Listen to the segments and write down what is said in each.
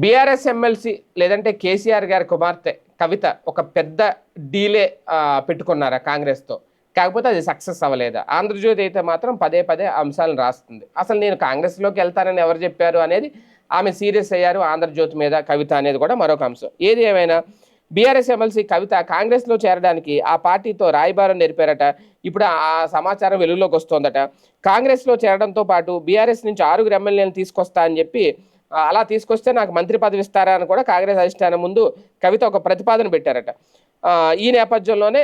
BRS MLC లేదంటే కేసీఆర్ గారి కుమార్తె కవిత ఒక పెద్ద డీలే పెట్టుకున్నారా కాంగ్రెస్తో? కాకపోతే అది సక్సెస్ అవ్వలేదు? ఆంధ్రజ్యోతి అయితే మాత్రం పదే పదే అంశాలను రాస్తుంది. అసలు నేను కాంగ్రెస్లోకి వెళ్తానని ఎవరు చెప్పారు అనేది ఆమె సీరియస్ అయ్యారు ఆంధ్రజ్యోతి మీద కవిత అనేది కూడా మరొక అంశం. ఏది ఏమైనా బీఆర్ఎస్ ఎమ్మెల్సీ కవిత కాంగ్రెస్లో చేరడానికి ఆ పార్టీతో రాయబారం నేర్పారట. ఇప్పుడు ఆ సమాచారం వెలుగులోకి వస్తోందట. కాంగ్రెస్లో చేరడంతో పాటు బీఆర్ఎస్ నుంచి ఆరుగురు ఎమ్మెల్యేలను తీసుకొస్తా అని చెప్పి అలా తీసుకొస్తే నాకు మంత్రి పదవి ఇస్తారా అని కూడా కాంగ్రెస్ అధిష్టానం ముందు కవిత ఒక ప్రతిపాదన పెట్టారట. ఈ నేపథ్యంలోనే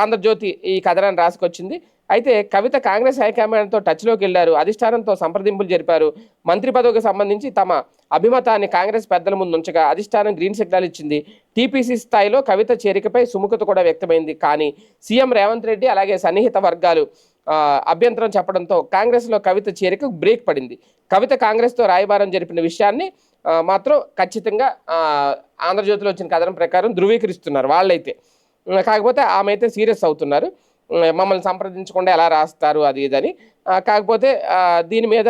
ఆంధ్రజ్యోతి ఈ కథనాన్ని రాసుకొచ్చింది. అయితే కవిత కాంగ్రెస్ హైకమాండ్తో టచ్లోకి వెళ్ళారు. అధిష్టానంతో సంప్రదింపులు జరిపారు. మంత్రి పదవికి సంబంధించి తమ అభిమతాన్ని కాంగ్రెస్ పెద్దల ముందు ఉంచగా అధిష్టానం గ్రీన్ సిగ్నల్ ఇచ్చింది. టీపీసీ స్థాయిలో కవిత చేరికపై సుముఖత కూడా వ్యక్తమైంది. కానీ సీఎం రేవంత్ రెడ్డి అలాగే సన్నిహిత వర్గాలు అభ్యంతరం చెప్పడంతో కాంగ్రెస్లో కవిత చేరిక బ్రేక్ పడింది. కవిత కాంగ్రెస్తో రాయబారం జరిపిన విషయాన్ని మాత్రం ఖచ్చితంగా ఆంధ్రజ్యోతిలో వచ్చిన కథనం ప్రకారం ధృవీకరిస్తున్నారు వాళ్ళైతే. కాకపోతే ఆమె అయితే సీరియస్ అవుతున్నారు. మమ్మల్ని సంప్రదించకుండా ఎలా రాస్తారు అది ఇదని కాకపోతే దీని మీద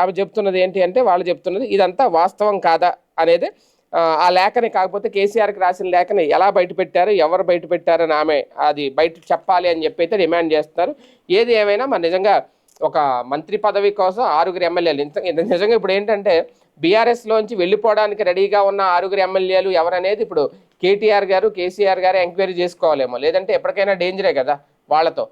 ఆమె చెప్తున్నది ఏంటి అంటే వాళ్ళు చెప్తున్నది ఇదంతా వాస్తవం కాదా అనేది ఆ, లేఖని కాకపోతే కేసీఆర్కి రాసిన లేఖని ఎలా బయట పెట్టారు ఎవరు బయటపెట్టారని ఆమె అది బయట చెప్పాలి అని చెప్పి అయితే డిమాండ్ చేస్తున్నారు. ఏది ఏమైనా మరి నిజంగా ఒక మంత్రి పదవి కోసం ఆరుగురు ఎమ్మెల్యేలు. ఇంత నిజంగా ఇప్పుడు ఏంటంటే బీఆర్ఎస్లోంచి వెళ్ళిపోవడానికి రెడీగా ఉన్న ఆరుగురు ఎమ్మెల్యేలు ఎవరనేది ఇప్పుడు కేటీఆర్ గారు కేసీఆర్ గారు ఎంక్వైరీ చేసుకోవాలేమో. లేదంటే ఎప్పటికైనా డేంజరే కదా వాళ్ళతో.